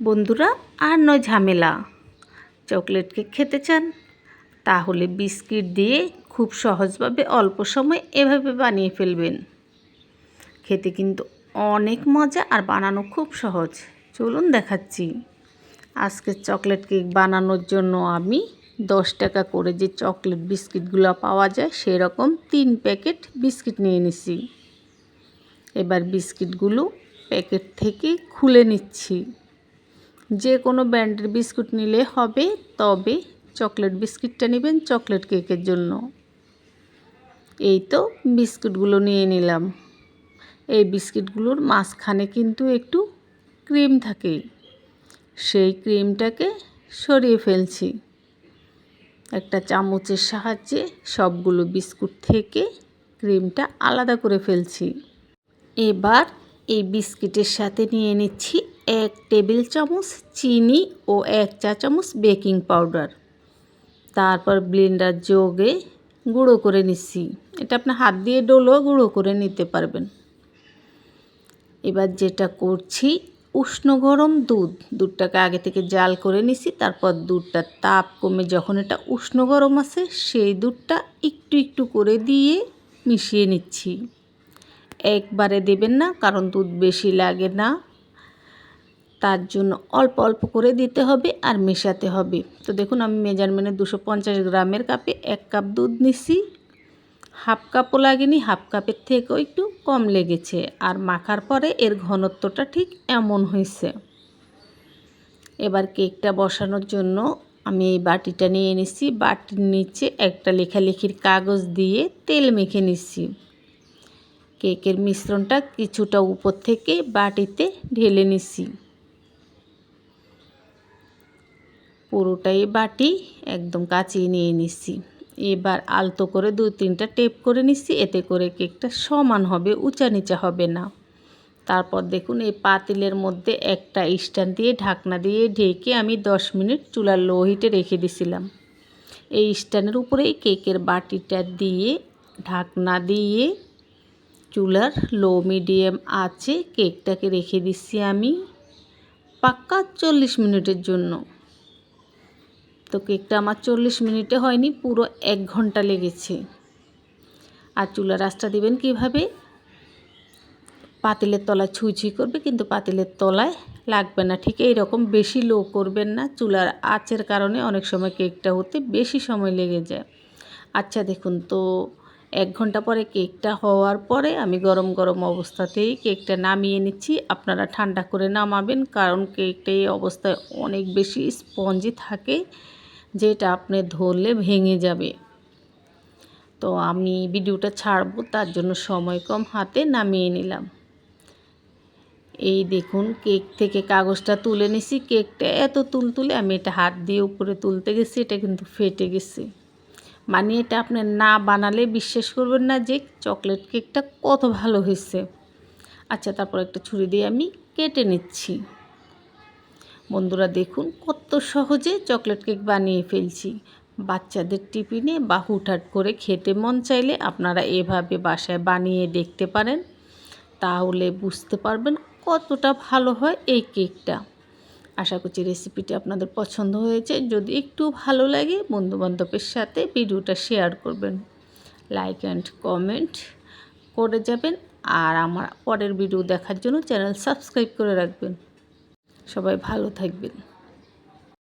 বন্ধুরা, আর নয় ঝামেলা। চকলেট কেক খেতে চান? তাহলে বিস্কিট দিয়ে খুব সহজভাবে অল্প সময় এভাবে বানিয়ে ফেলবেন। খেতে কিন্তু অনেক মজা আর বানানো খুব সহজ। চলুন দেখাচ্ছি। আজকে চকলেট কেক বানানোর জন্য আমি দশ টাকা করে যে চকলেট বিস্কিটগুলো পাওয়া যায়, সেরকম তিন প্যাকেট বিস্কিট নিয়ে নিছি। এবার বিস্কিটগুলো প্যাকেট থেকে খুলে নিচ্ছি। যে কোনো ব্র্যান্ডের বিস্কুট নিলে হবে, তবে চকলেট বিস্কিটটা নেবেন চকলেট কেকের জন্য। এই তো বিস্কুটগুলো নিয়ে নিলাম। এই বিস্কিটগুলোর মাঝখানে কিন্তু একটু ক্রিম থাকে। সেই ক্রিমটাকে সরিয়ে ফেলছি। একটা চামচের সাহায্যে সবগুলো বিস্কুট থেকে ক্রিমটা আলাদা করে ফেলছি। এবার এই বিস্কিটের সাথে নিয়ে নিচ্ছি এক টেবিল চামচ চিনি ও এক চা চামচ বেকিং পাউডার। তারপর ব্লেন্ডার যোগে গুঁড়ো করে নিচ্ছি। এটা আপনার হাত দিয়ে ডোলেও গুঁড়ো করে নিতে পারবেন। এবার যেটা করছি, উষ্ণ গরম দুধ। দুধটাকে আগে থেকে জাল করে নিছি, তারপর দুধটা তাপ কমে যখন এটা উষ্ণ গরম আছে, সেই দুধটা একটু একটু করে দিয়ে মিশিয়ে নিচ্ছি। একবারে দেবেন না, কারণ দুধ বেশি লাগে না। তার জন্য অল্প অল্প করে দিতে হবে আর মেশাতে হবে। তো দেখুন, আমি মেজারমেন্টে দুশো পঞ্চাশ গ্রামের কাপে এক কাপ দুধ নিছি। হাফ কাপও লাগেনি, হাফ কাপের থেকেও একটু কম লেগেছে। আর মাখার পরে এর ঘনত্বটা ঠিক এমন হয়েছে। এবার কেকটা বসানোর জন্য আমি এই বাটিটা নিয়ে নিচ্ছি বাটির নিচে একটা লেখালেখির কাগজ দিয়ে তেল মেখে নিচ্ছি কেকের মিশ্রণটা কিছুটা উপর থেকে বাটিতে ঢেলে নিচ্ছি পুরোটাই বাটি একদম কাচিয়ে নিয়ে নিচ্ছি। এবার আলতো করে দু তিনটা টেপ করে নিচ্ছি, এতে করে কেকটা সমান হবে উঁচা নিচা হবে না। তারপর দেখুন, এই পাতিলের মধ্যে একটা স্ট্যান্ড দিয়ে ঢাকনা দিয়ে ঢেকে আমি দশ মিনিট চুলার লো হিটে রেখে দিছিলাম। এই স্ট্যান্ডের উপরে কেকের বাটিটা দিয়ে, ঢাকনা দিয়ে চুলার লো মিডিয়াম আছে কেকটাকে রেখে দিচ্ছি আমি পাক্কা চল্লিশ মিনিটের জন্য। তো কেকটা আমার চল্লিশ মিনিটে হয়নি, পুরো এক ঘণ্টা লেগেছে। আর চুলার রাস্তা দিবেন কীভাবে? পাতিলের তলায় ছুঁই করবে, কিন্তু পাতিলের তলায় লাগবে না, ঠিক এই রকম বেশি লো করবেন না। চুলার আঁচের কারণে অনেক সময় কেকটা হতে বেশি সময় লেগে যায়। আচ্ছা দেখুন, তো এক ঘণ্টা পরে কেকটা হওয়ার পরে আমি গরম গরম অবস্থাতেই কেকটা নামিয়ে নিচ্ছি। আপনারা ঠান্ডা করে নামাবেন, কারণ কেকটা এই অবস্থায় অনেক বেশি স্পঞ্জি থাকে, যেটা আপনি ধরলে ভেঙে যাবে। তো আমি ভিডিওটা ছাড়বো, তার জন্য সময় কম, হাতে নামিয়ে নিলাম। এই দেখুন, কেক থেকে কাগজটা তুলে নিছি। কেকটা এত তুল তুলে আমি এটা হাত দিয়ে উপরে তুলতে গেছি, এটা কিন্তু ফেটে গেছে। মানে এটা আপনি না বানালে বিশ্বাস করবেন না যে চকলেট কেকটা কত ভালো হয়েছে। আচ্ছা তারপর একটা ছুরি দিয়ে আমি কেটে নিচ্ছি। বন্ধুরা, দেখুন কত সহজে চকলেট কেক বানিয়ে ফেলছি। বাচ্চাদের টিফিনে বা হুটহাট করে খেতে মন চাইলে আপনারা এভাবে বাসায় বানিয়ে দেখতে পারেন। তাহলে বুঝতে পারবেন কতটা ভালো হয় এই কেকটা। আশা করছি রেসিপিটি আপনাদের পছন্দ হয়েছে। যদি একটু ভালো লাগে, বন্ধুবান্ধবের সাথে ভিডিওটা শেয়ার করবেন। লাইক অ্যান্ড কমেন্ট করে যাবেন। আর আমার পরের ভিডিও দেখার জন্য চ্যানেল সাবস্ক্রাইব করে রাখবেন। সবাই ভালো থাকবেন।